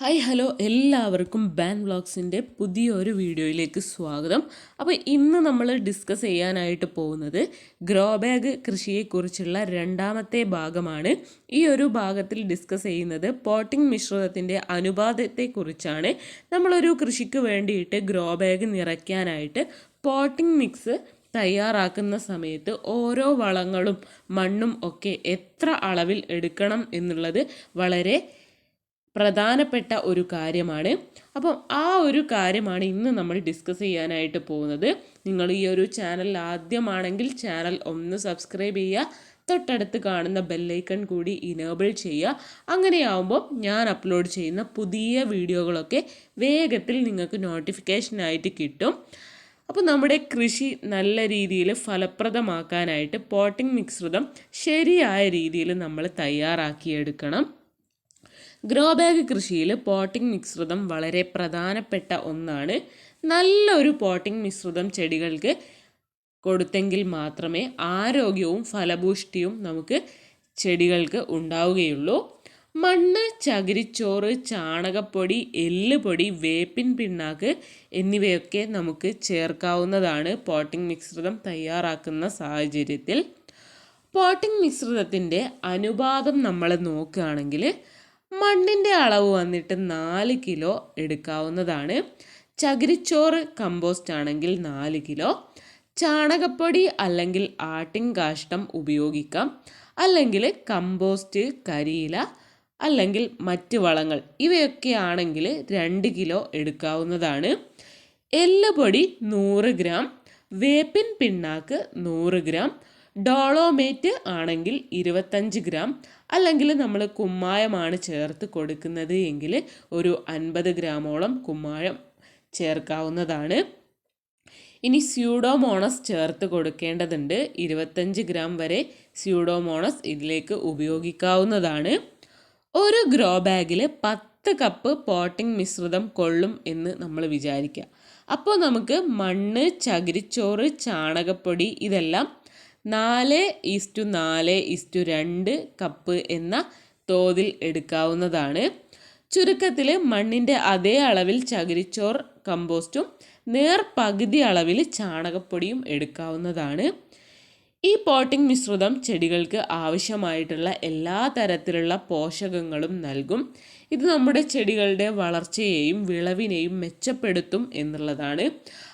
Hi hello എല്ലാവർക്കും ബാൻ വ്ളോഗ്സിന്റെ പുതിയൊരു വീഡിയോയിലേക്ക് സ്വാഗതം. അപ്പോൾ ഇന്ന് നമ്മൾ ഡിസ്കസ് ചെയ്യാനായിട്ട് പോകുന്നത് ഗ്രോ ബാഗ് കൃഷിയെക്കുറിച്ചുള്ള രണ്ടാമത്തെ ഭാഗമാണ്. ഈ ഒരു ഭാഗത്തിൽ ഡിസ്കസ് ചെയ്യുന്നത് പോട്ടിംഗ് മിശ്രിതത്തിന്റെ അനുപാതത്തെക്കുറിച്ചാണ്. നമ്മളൊരു കൃഷിക്ക് വേണ്ടിയിട്ട് ഗ്രോ ബാഗ് നിറയ്ക്കാനായിട്ട് പോട്ടിംഗ് മിക്സ് തയ്യാറാക്കുന്ന സമയത്ത് ഓരോ വളങ്ങളും മണ്ണും ഒക്കെ എത്ര അളവിൽ എടുക്കണം എന്നുള്ളത് വളരെ പ്രധാനപ്പെട്ട ഒരു കാര്യമാണ്. അപ്പം ആ ഒരു കാര്യമാണ് ഇന്ന് നമ്മൾ ഡിസ്കസ് ചെയ്യാനായിട്ട് പോകുന്നത്. നിങ്ങൾ ഈ ഒരു ചാനൽ ആദ്യമാണെങ്കിൽ ചാനൽ ഒന്ന് സബ്സ്ക്രൈബ് ചെയ്യുക. തൊട്ടടുത്ത് കാണുന്ന ബെല്ലൈക്കൺ കൂടി ഇനേബിൾ ചെയ്യുക. അങ്ങനെയാവുമ്പോൾ ഞാൻ അപ്ലോഡ് ചെയ്യുന്ന പുതിയ വീഡിയോകളൊക്കെ വേഗത്തിൽ നിങ്ങൾക്ക് നോട്ടിഫിക്കേഷനായിട്ട് കിട്ടും. അപ്പോൾ നമ്മുടെ കൃഷി നല്ല രീതിയിൽ ഫലപ്രദമാക്കാനായിട്ട് പോട്ടിംഗ് മിശ്രിതം ശരിയായ രീതിയിൽ നമ്മൾ തയ്യാറാക്കിയെടുക്കണം. ഗ്രോ ബാഗ് കൃഷിയിൽ പോട്ടിംഗ് മിശ്രിതം വളരെ പ്രധാനപ്പെട്ട ഒന്നാണ്. നല്ലൊരു പോട്ടിംഗ് മിശ്രിതം ചെടികൾക്ക് കൊടുത്തെങ്കിൽ മാത്രമേ ആരോഗ്യവും ഫലഭൂഷ്ടിയും നമുക്ക് ചെടികൾക്ക് ഉണ്ടാവുകയുള്ളൂ. മണ്ണ് ചകിരിച്ചോറ് ചാണകപ്പൊടി എല്ലുപൊടി വേപ്പിൻ പിണ്ണാക്ക് എന്നിവയൊക്കെ നമുക്ക് ചേർക്കാവുന്നതാണ് പോട്ടിംഗ് മിശ്രിതം തയ്യാറാക്കുന്ന സാഹചര്യത്തിൽ. പോട്ടിംഗ് മിശ്രിതത്തിന്റെ അനുപാതം നമ്മൾ നോക്കുകയാണെങ്കിൽ മണ്ണിന്റെ അളവ് വന്നിട്ട് നാല് കിലോ എടുക്കാവുന്നതാണ്. ചകിരിച്ചോറ് കമ്പോസ്റ്റ് ആണെങ്കിൽ നാല് കിലോ. ചാണകപ്പൊടി അല്ലെങ്കിൽ ആട്ടിൻ കാഷ്ടം ഉപയോഗിക്കാം. അല്ലെങ്കിൽ കമ്പോസ്റ്റ് കരിയില അല്ലെങ്കിൽ മറ്റ് വളങ്ങൾ. ഇവയൊക്കെ ആണെങ്കിൽ രണ്ട് കിലോ എടുക്കാവുന്നതാണ്. എല്ലുപൊടി നൂറ് ഗ്രാം. വേപ്പിൻ പിണ്ണാക്ക് നൂറ് ഗ്രാം. ഡോളോമേറ്റ് ആണെങ്കിൽ ഇരുപത്തഞ്ച് ഗ്രാം അല്ലെങ്കിൽ നമ്മൾ കുമ്മായമാണ് ചേർത്ത് കൊടുക്കുന്നത് എങ്കിൽ ഒരു അൻപത് ഗ്രാമോളം കുമ്മായം ചേർക്കാവുന്നതാണ്. ഇനി സ്യൂഡോമോണസ് ചേർത്ത് കൊടുക്കേണ്ടതുണ്ട്. ഇരുപത്തഞ്ച് ഗ്രാം വരെ സ്യൂഡോമോണസ് ഇതിലേക്ക് ഉപയോഗിക്കാവുന്നതാണ്. ഒരു ഗ്രോ ബാഗിൽ പത്ത് കപ്പ് പോട്ടിംഗ് മിശ്രിതം കൊള്ളും എന്ന് നമ്മൾ വിചാരിക്കുക. അപ്പോൾ നമുക്ക് മണ്ണ് ചകിരിച്ചോറ് ചാണകപ്പൊടി ഇതെല്ലാം നാല് ഈസ്റ്റു നാല് ഈസ്റ്റു രണ്ട് കപ്പ് എന്ന തോതിൽ എടുക്കാവുന്നതാണ്. ചുരുക്കത്തിൽ മണ്ണിന്റെ അതേ അളവിൽ ചകിരിച്ചോർ കമ്പോസ്റ്റും നേർ പകുതി അളവിൽ ചാണകപ്പൊടിയും എടുക്കാവുന്നതാണ്. ഈ പോട്ടിംഗ് മിശ്രിതം ചെടികൾക്ക് ആവശ്യമായിട്ടുള്ള എല്ലാ തരത്തിലുള്ള പോഷകങ്ങളും നൽകും. ഇത് നമ്മുടെ ചെടികളുടെ വളർച്ചയെയും വിളവിനെയും മെച്ചപ്പെടുത്തും എന്നുള്ളതാണ്.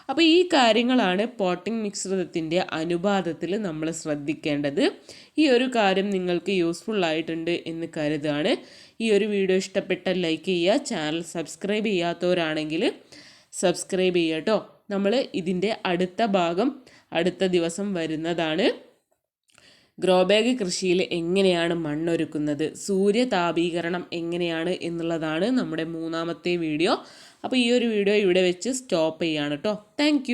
അപ്പോൾ ഈ കാര്യങ്ങളാണ് പോട്ടിംഗ് മിശ്രിതത്തിന്റെ അനുപാതത്തിൽ നമ്മൾ ശ്രദ്ധിക്കേണ്ടത്. ഈ ഒരു കാര്യം നിങ്ങൾക്ക് യൂസ്ഫുൾ ആയിട്ടുണ്ട് എന്ന് കരുതാണ്. ഈ ഒരു വീഡിയോ ഇഷ്ടപ്പെട്ട ലൈക്ക് ചെയ്യുക ചാനൽ സബ്സ്ക്രൈബ് ചെയ്യാത്തവരാണെങ്കിൽ സബ്സ്ക്രൈബ് ചെയ്യുക കേട്ടോ നമ്മൾ ഇതിന്റെ അടുത്ത ഭാഗം അടുത്ത ദിവസം വരുന്നതാണ്. ഗ്രോ ബാഗ് കൃഷിയിൽ എങ്ങനെയാണ് മണ്ണൊരുക്കുന്നത്? സൂര്യതാപീകരണം എങ്ങനെയാണ് എന്നുള്ളതാണ് നമ്മുടെ മൂന്നാമത്തെ വീഡിയോ. അപ്പോൾ ഈ ഒരു വീഡിയോ ഇവിടെ വെച്ച് സ്റ്റോപ്പ് ചെയ്യാണ് കേട്ടോ. താങ്ക്